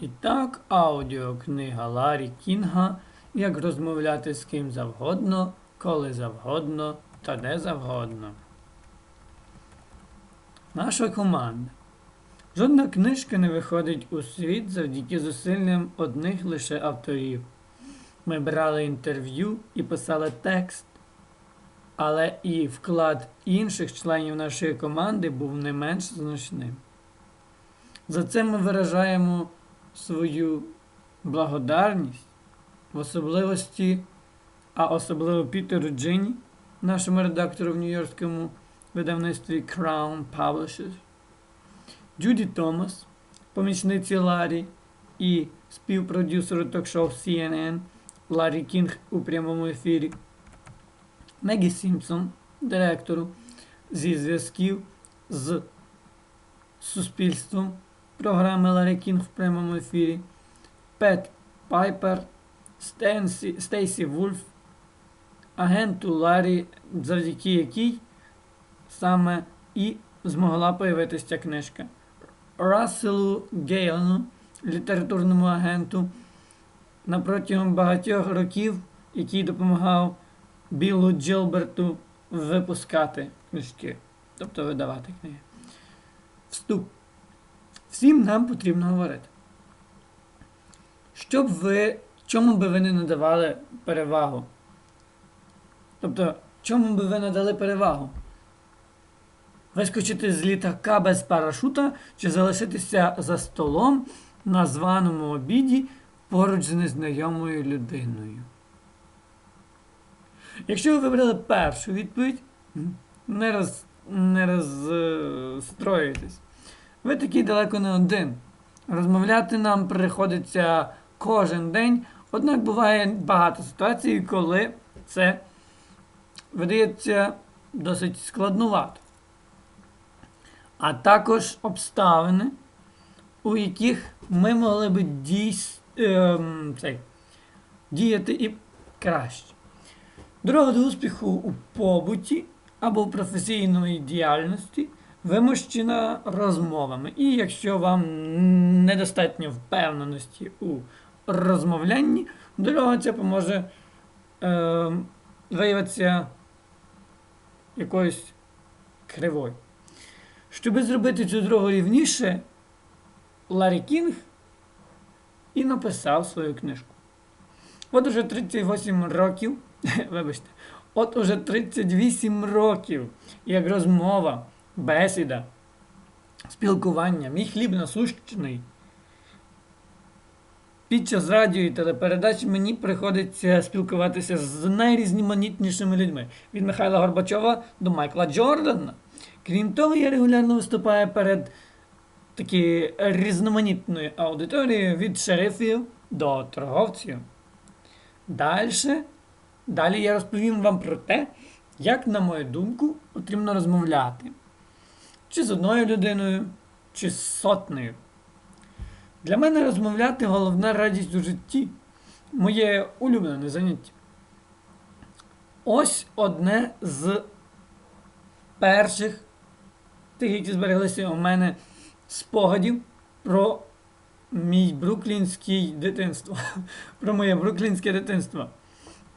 І так, аудіокнига Ларі Кінга Як розмовляти з ким завгодно, коли завгодно та де завгодно. Наша команда. Жодна книжка не виходить у світ завдяки зусиллям одних лише авторів. Ми брали інтерв'ю і писали текст, але і вклад інших членів нашої команди був не менш значним. За це ми виражаємо свою благодарність, в особливості, а особливо Пітеру Джині, нашому редактору в нью-йоркському видавництві Crown Publishers, Джуді Томас, помічниці Ларі і співпродюсеру ток-шоу CNN Ларі Кінг у прямому ефірі, Мегі Сімпсон, директору зі зв'язків з суспільством програми Ларі Кінг в прямому ефірі, Пет Пайпер, Стенсі, Стейсі Вульф, агенту Ларі, завдяки якій саме і змогла появитися ця книжка. Расселу Гейлону, літературному агенту, на протягом багатьох років, який допомагав Біллу Джилберту випускати книжки, тобто видавати книги. Вступ. Всім нам потрібно говорити. Щоб ви, чому би ви не надавали перевагу? Тобто, чому би ви надали перевагу? Вискочити з літака без парашута чи залишитися за столом на званому обіді поруч з незнайомою людиною? Якщо ви вибрали першу відповідь, не, роз, не розстроюйтесь. Ви такий далеко не один. Розмовляти нам приходиться кожен день, однак буває багато ситуацій, коли це видається досить складнувато. А також обставини, у яких ми могли би дійс, ем, цей, діяти і краще. Дорога до успіху у побуті або в професійної діяльності вимощена розмовами. І якщо вам недостатньо впевненості у розмовлянні, дорога ця поможе е, виявитися якоюсь кривою. Щоб зробити цю дорогу рівніше, Ларі Кінг і написав свою книжку. От уже 38 років, вибачте, от уже 38 років, як розмова, бесіда, спілкування, мій хліб насущний. Під час радіо і телепередач мені приходиться спілкуватися з найрізноманітнішими людьми. Від Михайла Горбачова до Майкла Джордана. Крім того, я регулярно виступаю перед такі різноманітною аудиторією від шерифів до торговців. Дальше, далі я розповім вам про те, як, на мою думку, потрібно розмовляти. Чи з одною людиною, чи з сотнею. Для мене розмовляти головна радість у житті. Моє улюблене заняття. Ось одне з перших тих, які збереглися у мене спогадів про мій бруклінське дитинство. Про моє бруклінське дитинство.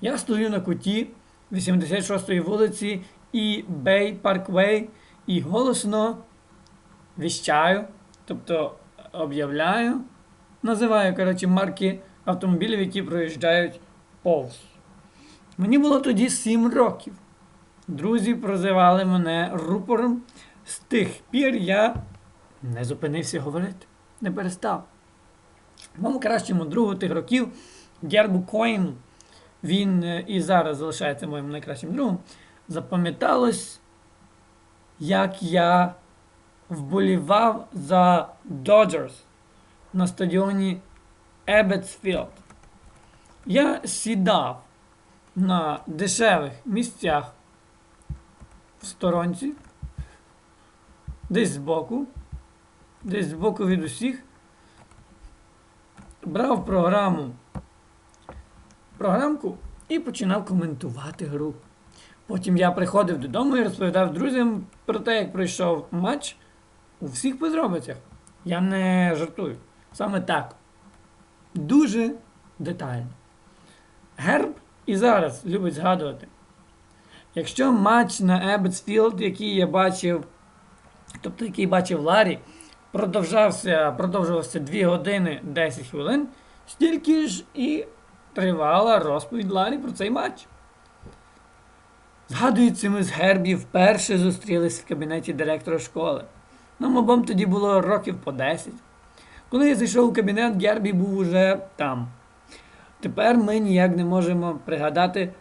Я стою на куті 86-ї вулиці і Бей Парквей і голосно віщаю, тобто об'являю, називаю коротше, марки автомобілів, які проїжджають повз. Мені було тоді 7 років. Друзі прозивали мене рупором. З тих пір я не зупинився говорити, не перестав. Моєму кращому другу тих років Гербу Коїну, він е, і зараз залишається моїм найкращим другом, запам'яталось, як я вболівав за Dodgers на стадіоні Ебетсфілд. Я сідав на дешевих місцях в сторонці, десь збоку, десь збоку від усіх, брав програму, програмку і починав коментувати гру. Потім я приходив додому і розповідав друзям про те, як пройшов матч у всіх подробицях. Я не жартую. Саме так дуже детально. Герб і зараз любить згадувати. Якщо матч на Ебетсфілд, який я бачив, тобто який бачив Ларі, продовжався, продовжувався 2 години 10 хвилин, стільки ж і тривала розповідь Ларі про цей матч. Згадується, ми з Гербі вперше зустрілись в кабінеті директора школи. Нам обом тоді було років по 10. Коли я зайшов у кабінет, Гербі був уже там. Тепер ми ніяк не можемо пригадати,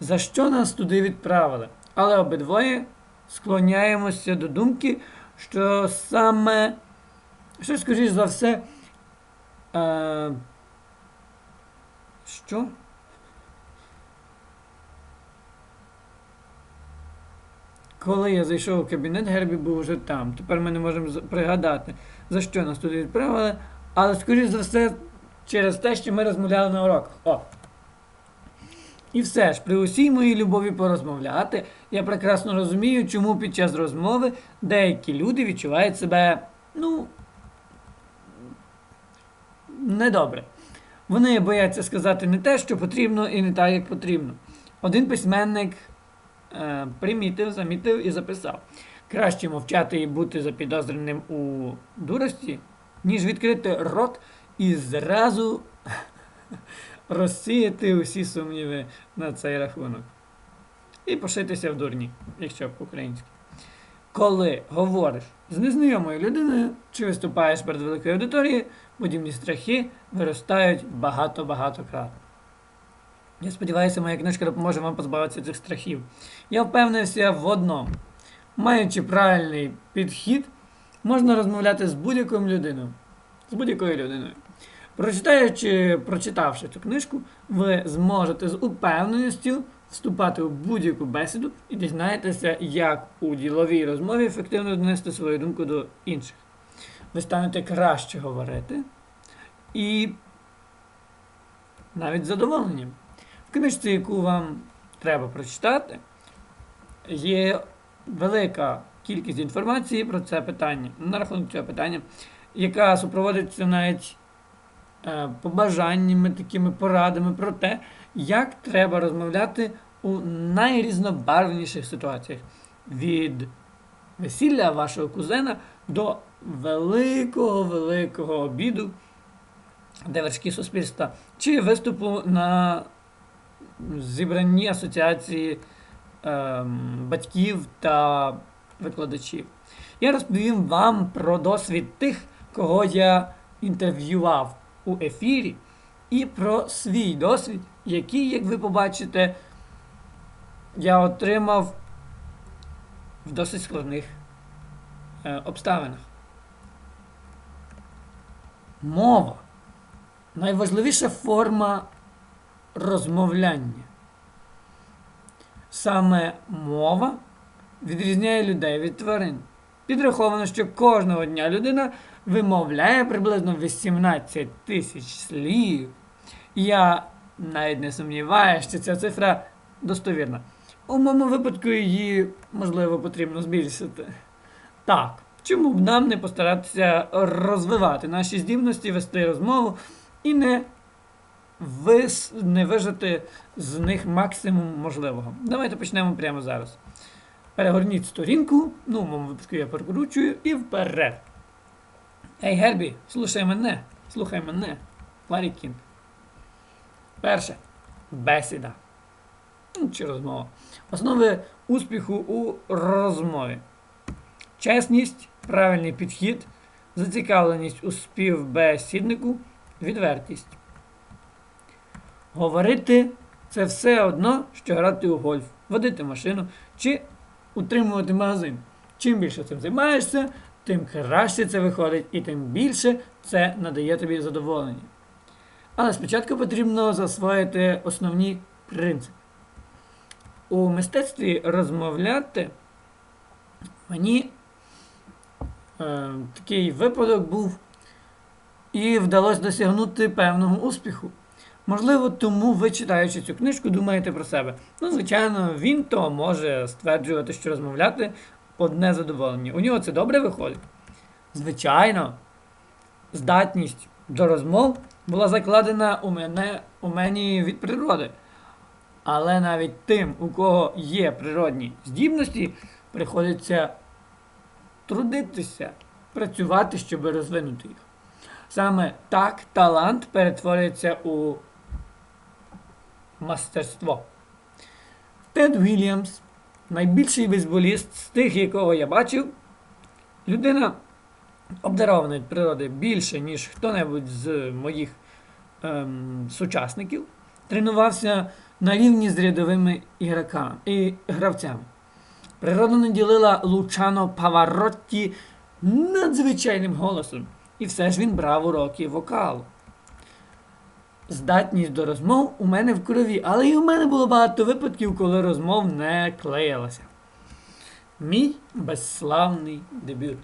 за що нас туди відправили. Але обидвоє склоняємося до думки, що саме, що, скоріш за все, е, що? Коли я зайшов у кабінет, Гербі був вже там. Тепер ми не можемо пригадати, за що нас туди відправили, але, скоріш за все, через те, що ми розмовляли на уроках. О! І все ж, при усій моїй любові порозмовляти, я прекрасно розумію, чому під час розмови деякі люди відчувають себе, ну, недобре. Вони бояться сказати не те, що потрібно, і не так, як потрібно. Один письменник е, примітив, замітив і записав. Краще мовчати і бути запідозреним у дурості, ніж відкрити рот і зразу розсіяти усі сумніви на цей рахунок. І пошитися в дурні, якщо по-українськи. Коли говориш з незнайомою людиною чи виступаєш перед великою аудиторією, подібні страхи виростають багато-багато крат. Я сподіваюся, моя книжка допоможе вам позбавитися цих страхів. Я впевнився в одному. Маючи правильний підхід, можна розмовляти з будь-якою людиною. З будь-якою людиною. Прочитаючи, прочитавши цю книжку, ви зможете з упевненістю вступати у будь-яку бесіду і дізнаєтеся, як у діловій розмові ефективно донести свою думку до інших. Ви станете краще говорити і навіть задоволені. В книжці, яку вам треба прочитати, є велика кількість інформації про це питання, на рахунок цього питання, яка супроводиться навіть е, побажаннями, такими порадами про те, як треба розмовляти у найрізнобарвніших ситуаціях. Від весілля вашого кузена до великого-великого обіду, де вершки суспільства, чи виступу на зібранні асоціації ем, батьків та викладачів. Я розповім вам про досвід тих, кого я інтерв'ював у ефірі, і про свій досвід, який, як ви побачите, я отримав в досить складних е, обставинах. Мова найважливіша форма розмовляння. Саме мова відрізняє людей від тварин. Підраховано, що кожного дня людина вимовляє приблизно 18 тисяч слів. Я навіть не сумніваюся, що ця цифра достовірна. У моєму випадку її, можливо, потрібно збільшити. Так, чому б нам не постаратися розвивати наші здібності, вести розмову і не, вис... не вижити з них максимум можливого. Давайте почнемо прямо зараз. Перегорніть сторінку, ну, в моєму випадку я перекручую і вперед. Ей, Гербі, слухай мене, слухай мене. Ларі Кінг. Перше. Бесіда. Ну, Чи розмова. Основи успіху у розмові. Чесність, правильний підхід, зацікавленість у співбесіднику, відвертість. Говорити це все одно, що грати у гольф, водити машину чи утримувати магазин. Чим більше цим займаєшся, тим краще це виходить і тим більше це надає тобі задоволення. Але спочатку потрібно засвоїти основні принципи. У мистецтві розмовляти мені е, такий випадок був і вдалося досягнути певного успіху. Можливо, тому ви, читаючи цю книжку, думаєте про себе. Ну, звичайно, він то може стверджувати, що розмовляти одне задоволення. У нього це добре виходить. Звичайно, здатність до розмов була закладена у мене у мені від природи. Але навіть тим, у кого є природні здібності, приходиться трудитися, працювати, щоб розвинути їх. Саме так талант перетворюється у мастерство. Тед Вільямс, найбільший бейсболіст з тих, якого я бачив, людина обдарована від природи більше, ніж хто-небудь з моїх ем, сучасників, тренувався на рівні з рядовими ігроками і гравцями. Природа наділила Лучано Паваротті надзвичайним голосом, і все ж він брав уроки вокалу. Здатність до розмов у мене в крові, але і у мене було багато випадків, коли розмов не клеїлося. Мій безславний дебют.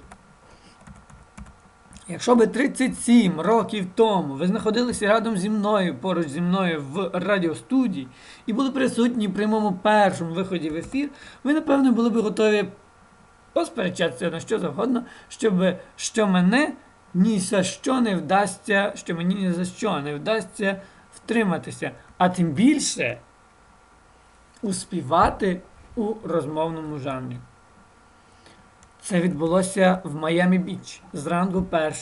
Якщо би 37 років тому ви знаходилися рядом зі мною, поруч зі мною в радіостудії і були присутні при моєму першому виході в ефір, ви, напевно, були б готові посперечатися на що завгодно, щоб що мене ні за що не вдасться, що мені ні за що не вдасться втриматися, а тим більше успівати у розмовному жанрі. Це відбулося в Майамі Біч зранку 1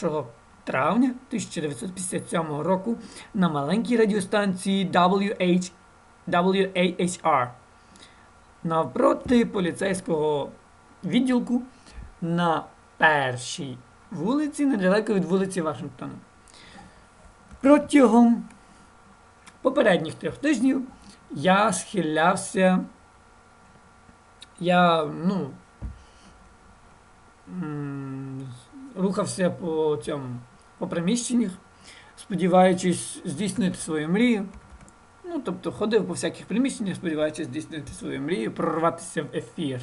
травня 1957 року на маленькій радіостанції WH, WAHR навпроти поліцейського відділку на першій вулиці, недалеко від вулиці Вашингтона. Протягом попередніх трьох тижнів я схилявся. Я, ну, рухався по цьому по приміщеннях, сподіваючись здійснити свою мрію. Ну, тобто ходив по всяких приміщеннях, сподіваючись здійснити свою мрію, прорватися в ефір.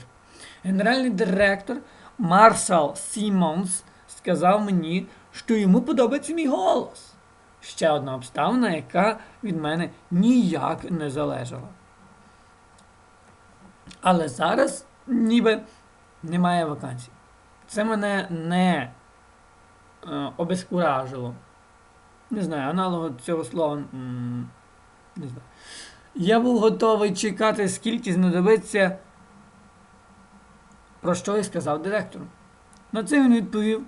Генеральний директор Маршал Сімонс сказав мені, що йому подобається мій голос. Ще одна обставина, яка від мене ніяк не залежала. Але зараз ніби немає вакансій. Це мене не е, обезкуражило. Не знаю, аналогу цього слова. не знаю. Я був готовий чекати, скільки знадобиться, про що я сказав директору. На це він відповів: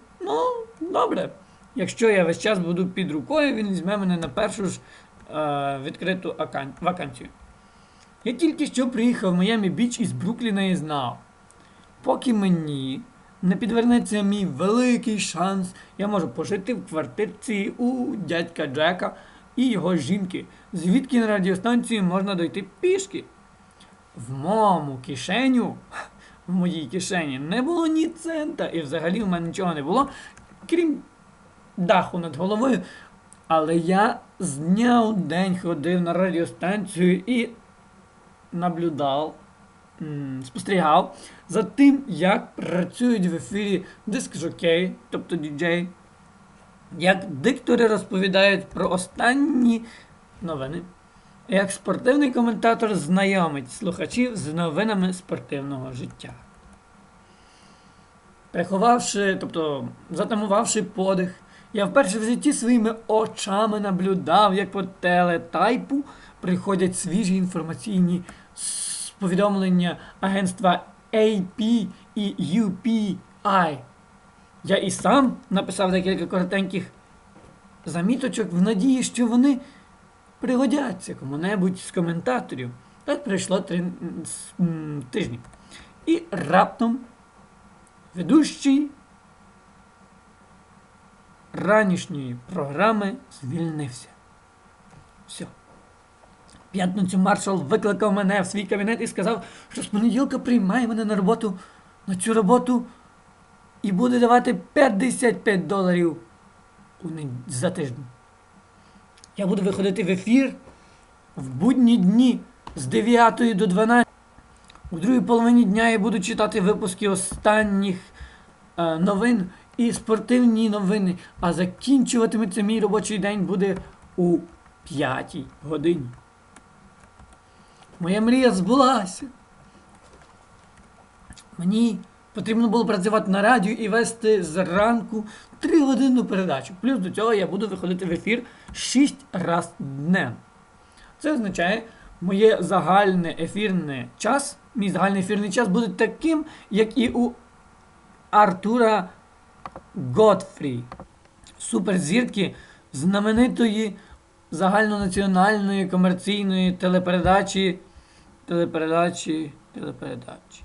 добре. Якщо я весь час буду під рукою, він візьме мене на першу ж е, відкриту акан- вакансію. Я тільки що приїхав в Майамі Біч із Брукліна і знав. Поки мені не підвернеться мій великий шанс, я можу пожити в квартирці у дядька Джека і його жінки, звідки на радіостанцію можна дойти пішки. В моєму кишеню, в моїй кишені, не було ні цента, і взагалі в мене нічого не було, крім даху над головою. Але я з дня у день ходив на радіостанцію і наблюдав, спостерігав за тим, як працюють в ефірі диск-жокей, тобто діджей, як диктори розповідають про останні новини, як спортивний коментатор знайомить слухачів з новинами спортивного життя. Приховавши, тобто затамувавши подих, я вперше в житті своїми очами наблюдав, як по телетайпу приходять свіжі інформаційні повідомлення агентства AP і UPI. Я і сам написав декілька коротеньких заміточок в надії, що вони пригодяться кому-небудь з коментаторів. Так пройшло три тижні. І раптом ведущий ранішньої програми звільнився. Все. П'ятницю маршал викликав мене в свій кабінет і сказав, що з понеділка приймає мене на роботу на цю роботу і буде давати 55 доларів за тиждень. Я буду виходити в ефір в будні дні з 9 до 12. У другій половині дня я буду читати випуски останніх е, новин і спортивні новини, а закінчуватиметься мій робочий день буде у 5 годині. Моя мрія збулася. Мені Потрібно було працювати на радіо і вести зранку 3 годинну передачу. Плюс до цього я буду виходити в ефір 6 разів днем. Це означає, моє загальне ефірне час, мій загальний ефірний час буде таким, як і у Артура Готфрі, суперзірки знаменитої загальнонаціональної комерційної телепередачі. Телепередачі. Телепередачі.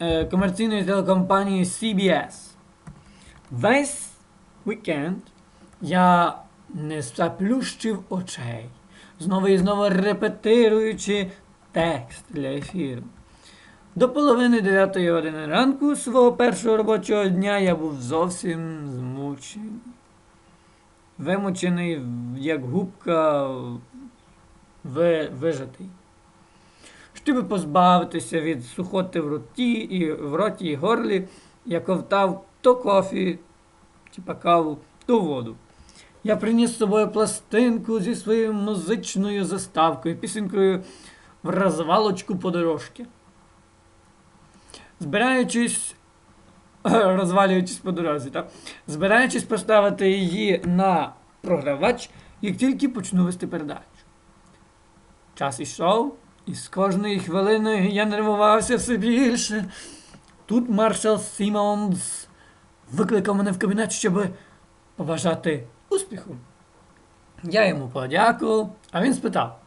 Е, комерційної телекомпанії CBS. Весь вікенд я не заплющив очей, знову і знову репетируючи текст для ефіру. До половини 9 години ранку свого першого робочого дня я був зовсім змучений. Вимучений, як губка ви, вижатий. Щоб позбавитися від сухоти в роті і в роті і горлі, я ковтав то кофі, типа каву, то воду. Я приніс з собою пластинку зі своєю музичною заставкою, пісенькою в розвалочку подорожки. Збираючись, розвалюючись по дорозі, так? збираючись поставити її на програвач, як тільки почну вести передачу. Час ішов, і з кожної хвилини я нервувався все більше. Тут маршал Сімонс викликав мене в кабінет, щоб побажати успіху. Я йому подякував, а він спитав: